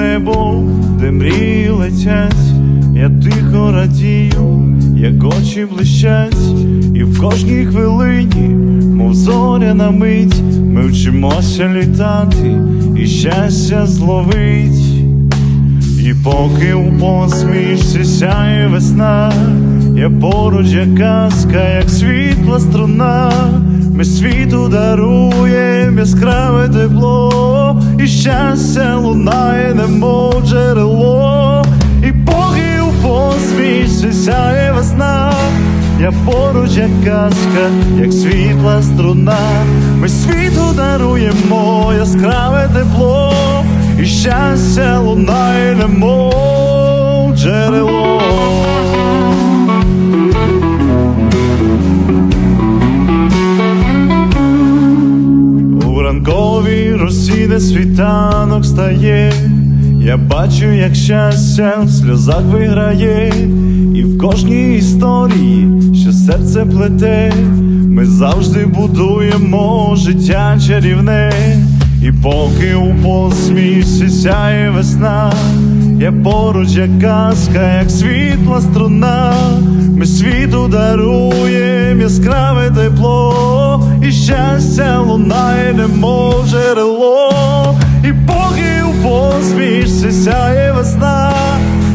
небо, де мрії летять, я тихо радію, як очі блищать, і в кожній хвилині, мов зоряна мить, ми вчимося літати, і щастя зловить. І поки у посмішці сяє весна, я поруч як казка, як світла струна, ми світу даруєм яскраве тепло, щастя лунає, немов джерело, і поки у посмішці сяє весна, я поруч як казка, як світла струна, ми світу даруємо яскраве тепло, і щастя лунає, немов джерело. Росі, світанок стає, я бачу, як щастя в сльозах виграє, і в кожній історії, що серце плете, ми завжди будуємо життя чарівне, і поки у посмішці сяє весна, я поруч як казка, як світла струна, ми світу даруєм яскраве тепло, і щастя лунає, немов джерело, і поки у посмішці сяє весна,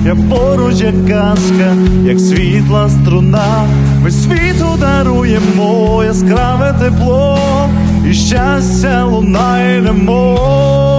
я поруч як казка, як світла струна, ми світу даруємо яскраве тепло, і щастя лунає, немов.